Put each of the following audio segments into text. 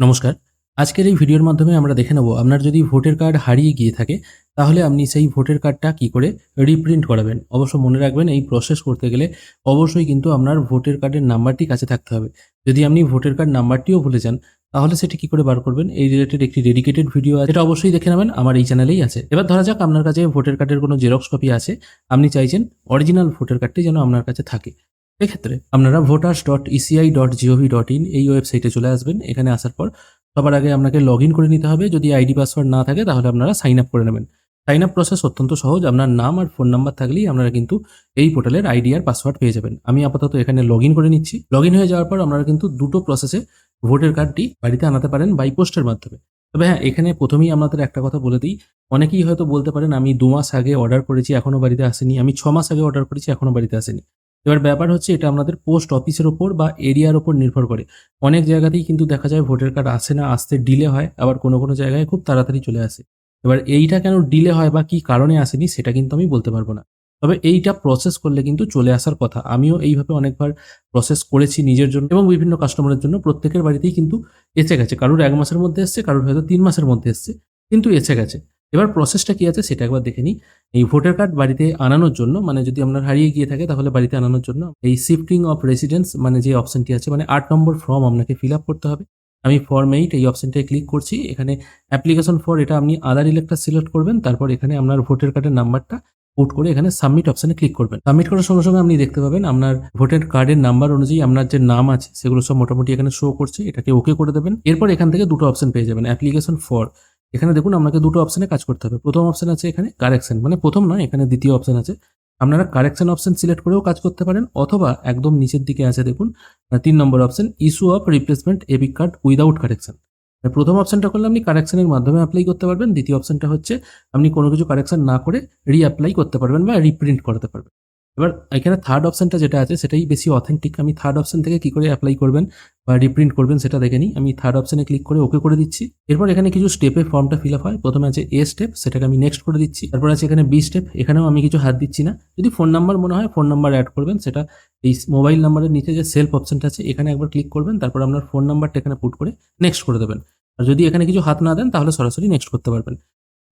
নমস্কার। আজকের এই ভিডিওর মাধ্যমে আমরা দেখে নেব, আপনার যদি ভোটার কার্ড হারিয়ে গিয়ে থাকে, তাহলে আপনি সেই ভোটার কার্ডটা কি করে রিপ্রিন্ট করাবেন? অবশ্য মনে রাখবেন, এই প্রসেস করতে গেলে অবশ্যই কিন্তু আপনার ভোটার কার্ডের নাম্বারটি কাছে থাকতে হবে। যদি আপনি ভোটার কার্ড নাম্বারটিও ভুলে যান, তাহলে সেটি কি করে বার করবেন? এই রিলেটেড একটি ডেডিকেটেড ভিডিও আছে। এটা অবশ্যই দেখে নেবেন, আমার এই চ্যানেলেই আছে। এবার ধরা যাক, আপনার কাছে ভোটার কার্ডের কোনো জেরক্স কপি আছে। আপনি চাইছেন অরিজিনাল ভোটার কার্ডটি যেন আপনার কাছে থাকে। এক্ষেত্রে আপনারা voters dot ECI dot GOV dot in এই ওয়েবসাইটে চলে আসবেন। এখানে আসার পর সবার আগে আপনাকে লগ করে নিতে হবে। যদি আইডি পাসওয়ার্ড না থাকে, তাহলে আপনারা সাইন আপ করে নেবেন। সাইন আপ প্রসেস অত্যন্ত সহজ। আপনার নাম আর ফোন নাম্বার থাকলেই আপনারা কিন্তু এই পোর্টালের আইডি আর পাসওয়ার্ড পেয়ে যাবেন। আমি আপাতত এখানে লগ করে নিচ্ছি। লগ হয়ে যাওয়ার পর আপনারা কিন্তু দুটো প্রসেসে ভোটার কার্ডটি বাড়িতে আনাতে পারেন বাই পোস্টের মাধ্যমে। তবে হ্যাঁ এখানে প্রথমেই আপনাদের একটা কথা বলে দিই। অনেকেই হয়তো বলতে পারেন, আমি দু মাস আগে অর্ডার করেছি এখনও বাড়িতে আসেনি। আমি ছ মাস আগে অর্ডার করেছি এখনও বাড়িতে আসেনি। এবার ব্যাপার হচ্ছে এটা আমাদের পোস্ট অফিসের ওপর বা এরিয়ার ওপর নির্ভর করে। অনেক জায়গাতেই কিন্তু দেখা যায় ভোটার কার্ড আসে না, আসতে ডিলে হয়, আবার কোনো কোনো জায়গায় খুব তাড়াতাড়ি চলে আসে। এবার এইটা কেন ডিলে হয় বা কি কারণে আসেনি সেটা কিন্তু আমি বলতে পারব না। তবে এইটা প্রসেস করলে কিন্তু চলে আসার কথা। আমিও এইভাবে অনেকবার প্রসেস করেছি নিজের জন্য এবং বিভিন্ন কাস্টমারের জন্য। প্রত্যেকের বাড়িতেই কিন্তু এসে গেছে। কারোর এক মাসের মধ্যে এসছে, কারোর হয়তো তিন মাসের মধ্যে এসছে, কিন্তু এসে গেছে। এবার প্রসেসটা কি আছে সেটা একবার দেখে নিই। এই ভোটার কার্ড বাড়িতে আনানোর জন্য মানে যদি আপনার হারিয়ে গিয়ে থাকে তাহলে বাড়িতে আনানোর জন্য এই শিফটিং অফ রেসিডেন্স মানে যে অপশনটি আছে মানে আট নম্বর ফর্ম আপনাকে ফিল আপ করতে হবে। আমি ফর্ম এইট এই অপশনটায় ক্লিক করছি, এখানে অ্যাপ্লিকেশন ফর এটা আপনি আধার ইলেকট্রা সিলেক্ট করবেন, তারপর এখানে আপনার ভোটার কার্ডের নাম্বারটা পুট করে এখানে সাবমিট অপশানে ক্লিক করবেন। সাবমিট করার সঙ্গে সঙ্গে আপনি দেখতে পাবেন আপনার ভোটার কার্ডের নাম্বার অনুযায়ী আপনার যে নাম আছে, সেগুলো সব মোটামুটি এখানে শো করছে, এটাকে ওকে করে দেবেন। এরপর এখান থেকে দুটো অপশন পেয়ে যাবেন অ্যাপ্লিকেশন ফর এখানে দেখুন আপনাকে দুটো অপশানে কাজ করতে হবে। প্রথম অপশন আছে এখানে কারেকশন মানে প্রথম নয়, এখানে দ্বিতীয় অপশন আছে। আপনারা কারেকশন অপশন সিলেক্ট করেও কাজ করতে পারেন, অথবা একদম নিচের দিকে আছে দেখুন তিন number option issue of replacement EPIC card without correction প্রথম অপশনটা করলে আপনি কারেকশনের মাধ্যমে অ্যাপ্লাই করতে পারবেন। দ্বিতীয় অপশনটা হচ্ছে, আপনি কোনো কিছু কারেকশন না করে রিঅ্যাপ্লাই করতে পারবেন বা রিপ্রিন্ট করতে পারবেন। এবার এখানে থার্ড অপশনটা যেটা আছে, সেটাই বেশি অথেন্টিক আমি থার্ড অপশন থেকে কি করে অ্যাপ্লাই করবেন বা রিপ্রিন্ট করবেন সেটা দেখে নিই। আমি থার্ড অপশনে ক্লিক করে ওকে করে দিচ্ছি। এরপর এখানে কিছু স্টেপে ফর্মটা ফিল আপ হয়। প্রথমে আছে এ স্টেপ সেটাকে আমি নেক্সট করে দিচ্ছি। তারপর আছে এখানে বি স্টেপ এখানেও আমি কিছু হাত দিচ্ছি না। যদি ফোন নাম্বার মনে হয় ফোন নাম্বার অ্যাড করবেন। সেটা এই মোবাইল নাম্বারের নিচে যে সেলফ অপশনটা আছে, এখানে একবার ক্লিক করবেন। তারপর আপনার ফোন নাম্বারটা এখানে পুট করে নেক্সট করে দেবেন। আর যদি এখানে কিছু হাত না দেন, তাহলে সরাসরি নেক্সট করতে পারবেন।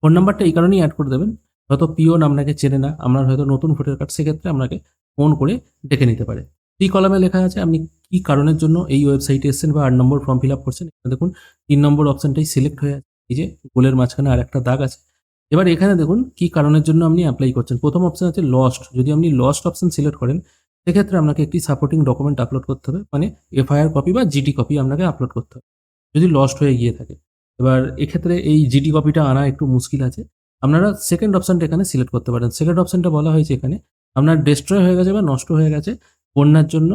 ফোন নাম্বারটা এই কারণেই অ্যাড করে দেবেন। হয়তো পিওন আপনাকে চেনে না, আপনার হয়তো নতুন ভোটার কার্ড, সেক্ষেত্রে আপনাকে ফোন করে ডেকে নিতে পারে। সি কলামে লেখা আছে আপনি কি কারণের জন্য এই ওয়েবসাইটে এসেছেন বা আট নম্বর ফর্ম ফিল আপ করছেন? এখানে দেখুন, তিন নম্বর অপশনটাই সিলেক্ট হয়ে আছে। এই যে গোলের মাঝখানে আর একটা দাগ আছে। এবার এখানে দেখুন, কি কারণের জন্য আপনি অ্যাপ্লাই করছেন? প্রথম অপশন আছে লস্ট যদি আপনি লস্ট অপশন সিলেক্ট করেন, সেক্ষেত্রে আপনাকে একটি সাপোর্টিং ডকুমেন্ট আপলোড করতে হবে মানে এফআইআর কপি বা জিডি কপি আপনাকে আপলোড করতে হবে, যদি লস্ট হয়ে গিয়ে থাকে। এবার এক্ষেত্রে এই জিডি কপিটা আনা একটু মুশকিল আছে। আপনারা সেকেন্ড অপশানটা এখানে সিলেক্ট করতে পারেন। সেকেন্ড অপশানটা বলা হয়েছে এখানে, আপনার ডিস্ট্রয় হয়ে গেছে বা নষ্ট হয়ে গেছে, বন্যার জন্য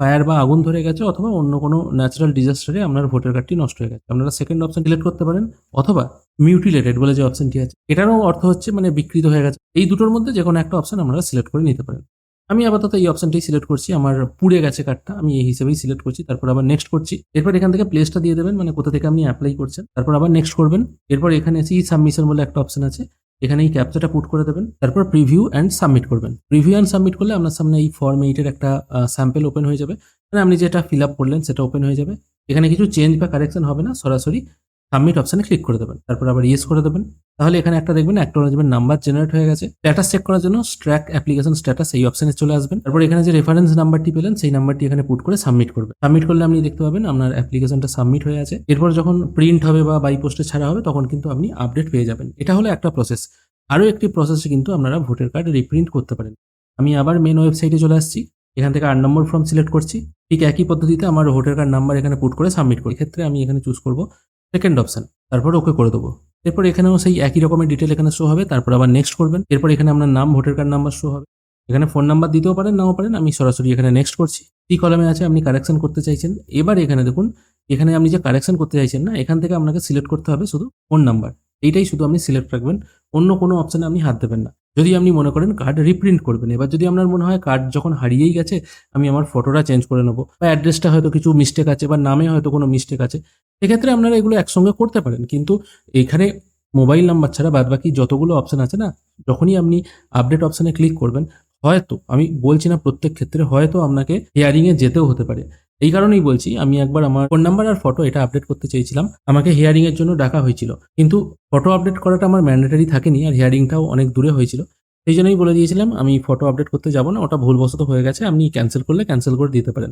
ফায়ার বা আগুন ধরে গেছে অথবা অন্য কোনো ন্যাচারাল ডিজাস্টারে আপনার ভোটার কার্ডটি নষ্ট হয়ে গেছে। আপনারা সেকেন্ড অপশন সিলেক্ট করতে পারেন অথবা মিউটিলেটেড বলে যে অপশনটি আছে, এটারও অর্থ হচ্ছে মানে বিকৃত হয়ে গেছে। এই দুটোর মধ্যে যে কোনো একটা অপশন আপনারা সিলেক্ট করে নিতে পারেন। আমি আপাতত এই অপশনটাই সিলেক্ট করছি, আমার পুড়ে গেছে কার্ডটা আমি এই হিসেবেই সিলেক্ট করছি, তারপর আবার নেক্সট করছি। এরপর এখান থেকে প্লেসটা দিয়ে দেবেন মানে কোথা থেকে আপনি অ্যাপ্লাই করছেন, তারপর আবার নেক্সট করবেন। এরপর এখানে আছে ই সাবমিশন বলে একটা অপশন আছে, এখানে এই ক্যাপচাটা পুট করে দেবেন, তারপর প্রিভিউ অ্যান্ড সাবমিট করবেন। প্রিভিউ অ্যান্ড সাবমিট করলে আপনার সামনে এই ফর্ম এইটের একটা স্যাম্পেল ওপেন হয়ে যাবে। মানে আপনি যেটা ফিল আপ করলেন, সেটা ওপেন হয়ে যাবে। এখানে কিছু চেঞ্জ বা কারেকশন হবে না, সরাসরি সাবমিট অপশানে ক্লিক করে দেবেন। তারপর আবার ইয়েস করে দেবেন। তাহলে এখানে একটা দেখবেন অ্যাকনোলজমেন্ট নাম্বার জেনারেট হয়ে গেছে। স্ট্যাটাস চেক করার জন্য স্ট্র্যাক অ্যাপ্লিকেশন স্ট্যাটাস এই অপশনে চলে আসবেন। তারপর এখানে যে রেফারেন্স নাম্বারটি পেলেন, সেই নাম্বারটি এখানে পুট করে সাবমিট করবেন। সাবমিট করলে আপনি দেখতে পাবেন, আপনার অ্যাপ্লিকেশনটা সাবমিট হয়ে আছে। এরপর যখন প্রিন্ট হবে বা বাই পোস্টে ছাড়া হবে, তখন কিন্তু আপনি আপডেট পেয়ে যাবেন। এটা হলো একটা প্রসেস আরও একটি প্রসেসে কিন্তু আপনারা ভোটার কার্ড রিপ্রিন্ট করতে পারেন। আমি আবার মেন ওয়েবসাইটে চলে আসছি। এখান থেকে আট নম্বর ফর্ম সিলেক্ট করছি। ঠিক একই পদ্ধতিতে আমার ভোটার কার্ড নাম্বার এখানে পুট করে সাবমিট করি। ক্ষেত্রে আমি এখানে চুজ করব সেকেন্ড অপশন তারপর ওকে করে দেবো। এরপর এখানেও সেই একই রকমের ডিটেল এখানে শো হবে, তারপর আবার নেক্সট করবেন। এরপর এখানে আপনার নাম ভোটার কার্ড নাম্বার শো হবে। এখানে ফোন নাম্বার দিতেও পারেন, নাও পারেন, আমি সরাসরি এখানে নেক্সট করছি। কি কলমে আছে, আপনি কারেকশন করতে চাইছেন? এবার এখানে দেখুন, এখানে আপনি যে কারেকশন করতে চাইছেন না, এখান থেকে আপনাকে সিলেক্ট করতে হবে শুধু ফোন নাম্বার এইটাই শুধু আপনি সিলেক্ট রাখবেন, অন্য কোনো অপশানে আপনি হাত দেবেন না। যদি আপনি মনে করেন কার্ড রিপ্রিন্ট করবেন, এবার যদি আপনার মনে হয় কার্ড যখন হারিয়েই গেছে, আমি আমার ফটোটা চেঞ্জ করে নেব। বা অ্যাড্রেসটা হয়তো কিছু মিস্টেক আছে, বা নামে হয়তো কোনো মিস্টেক আছে সেক্ষেত্রে আপনারা এগুলো একসঙ্গে করতে পারেন। কিন্তু এখানে মোবাইল নাম্বার ছাড়া বাদ বাকি যতগুলো অপশান আছে না, যখনই আপনি আপডেট অপশানে ক্লিক করবেন, হয়তো, আমি বলছি না প্রত্যেক ক্ষেত্রে, হয়তো আপনাকে হিয়ারিংয়ে যেতেও হতে পারে। এই কারণেই বলছি, আমি একবার আমার ফোন নাম্বার আর ফটো এটা আপডেট করতে চেয়েছিলাম, আমাকে হিয়ারিং এর জন্য ডাকা হয়েছিল। কিন্তু ফটো আপডেট করাটা আমার ম্যান্ডেটারি থাকেনি, আর হিয়ারিংটাও অনেক দূরে হয়েছিল। সেই জন্যই বলে দিয়েছিলাম, আমি ফটো আপডেট করতে যাব না, ওটা ভুলবশত হয়ে গেছে, আপনি ক্যান্সেল করলে ক্যান্সেল করে দিতে পারেন।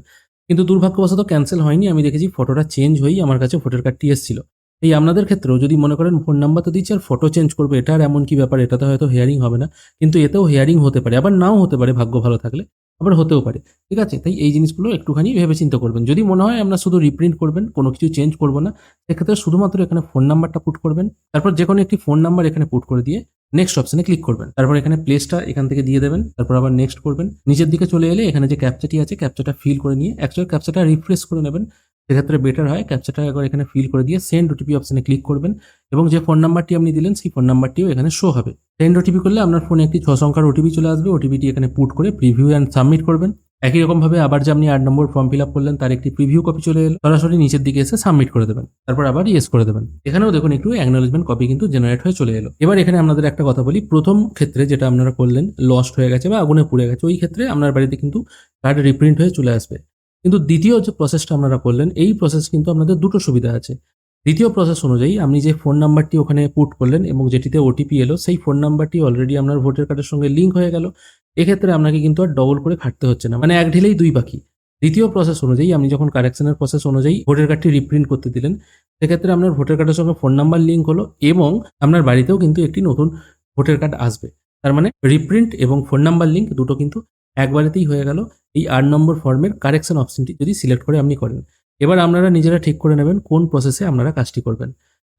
কিন্তু দুর্ভাগ্যবশত ক্যান্সেল হয়নি, আমি দেখেছি ফটোটা চেঞ্জ হয়েই আমার কাছে ভোটার কার্ডটি এসেছিল। এই আপনাদের ক্ষেত্রেও যদি মনে করেন ফোন নাম্বার তো দিচ্ছে, আর ফটো চেঞ্জ করবে এটার এমন কি ব্যাপার, এটাতে হয়তো হেয়ারিং হবে না, কিন্তু এতেও হেয়ারিং হতে পারে, আবার নাও হতে পারে, ভাগ্য ভালো থাকলে। আবার হতেও পারে। ঠিক আছে? তাই এই জিনিসগুলো একটুখানি ভেবে চিন্তা করবেন। যদি মনে হয় আমরা শুধু রিপ্রিন্ট করবেন, কোনো কিছু চেঞ্জ করব না, সেক্ষেত্রে শুধুমাত্র এখানে ফোন নাম্বারটা পুট করবেন, তারপর যে কোনো একটি ফোন নাম্বার এখানে পুট করে দিয়ে নেক্সট অপশানে ক্লিক করবেন। তারপর এখানে প্লেসটা এখান থেকে দিয়ে দেবেন, তারপর আবার নেক্সট করবেন। নিচের দিকে চলে এলে এখানে যে ক্যাপচাটি আছে ক্যাপচাটা ফিল করে নিয়ে অ্যাকচুয়াল ক্যাপচাটা রিফ্রেশ করে নেবেন। সেক্ষেত্রে বেটার হয়। ক্যাপচাটা একবার এখানে ফিল করে দিয়ে সেন্ড ওটিপি অপশানে ক্লিক করবেন এবং যে ফোন নাম্বারটি আপনি দিলেন, সেই ফোন নাম্বারটিও এখানে শো হবে। সেন্ড ওটিপি করলে আপনার ফোনে একটি ছ সংখ্যার ওটিপি চলে আসবে। ওটিপিটি এখানে পুট করে প্রিভিউ অ্যান্ড সাবমিট করবেন। একই রকমভাবে আবার যে আপনি আট নম্বর ফর্ম ফিল আপ করলেন, তার একটি প্রিভিউ কপি চলে এলো। সরাসরি নিচের দিকে এসে সাবমিট করে দেবেন। তারপর আবার ইয়েস করে দেবেন। এখানেও দেখুন একটু অ্যাকনোলেজমেন্ট কপি কিন্তু জেনারেট হয়ে চলে এলো। এবার এখানে আপনাদের একটা কথা বলি। প্রথম ক্ষেত্রে যেটা আপনারা করলেন লস্ট হয়ে গেছে বা আগুনে পুড়ে গেছে, ওই ক্ষেত্রে আপনার বাড়িতে কিন্তু কার্ড রিপ্রিন্ট হয়ে চলে আসবে। কিন্তু দ্বিতীয় যে প্রসেসটা আপনারা করলেন, এই প্রসেস কিন্তু আপনাদের দুটো সুবিধা আছে। দ্বিতীয় প্রসেস অনুযায়ী আপনি যে ফোন নাম্বারটি ওখানে পুট করলেন এবং যেটিতে ওটিপি এলো, সেই ফোন নাম্বারটি অলরেডি আপনার ভোটার কার্ডের সঙ্গে লিঙ্ক হয়ে গেল। এক্ষেত্রে আপনাকে কিন্তু আর ডবল করে খাটতে হচ্ছে না। মানে এক ঢিলেই দুই পাখি দ্বিতীয় প্রসেস অনুযায়ী আপনি যখন কারেকশনের প্রসেস অনুযায়ী ভোটার কার্ডটি রিপ্রিন্ট করতে দিলেন, সেক্ষেত্রে আপনার ভোটার কার্ডের সঙ্গে ফোন নাম্বার লিঙ্ক হলো এবং আপনার বাড়িতেও কিন্তু একটি নতুন ভোটার কার্ড আসবে। তার মানে রিপ্রিন্ট এবং ফোন নাম্বার লিঙ্ক দুটো কিন্তু একবারেতেই হয়ে গেল এই আট নম্বর ফর্মের কারেকশন অপশনটি যদি সিলেক্ট করে আপনি করেন। এবার আপনারা নিজেরা ঠিক করে নেবেন কোন প্রসেসে আপনারা কাজটি করবেন।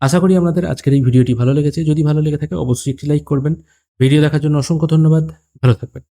আশা করি আপনাদের আজকের এই ভিডিওটি ভালো লেগেছে। যদি ভালো লেগে থাকে, অবশ্যই একটি লাইক করবেন। ভিডিও দেখার জন্য অসংখ্য ধন্যবাদ। ভালো থাকবেন।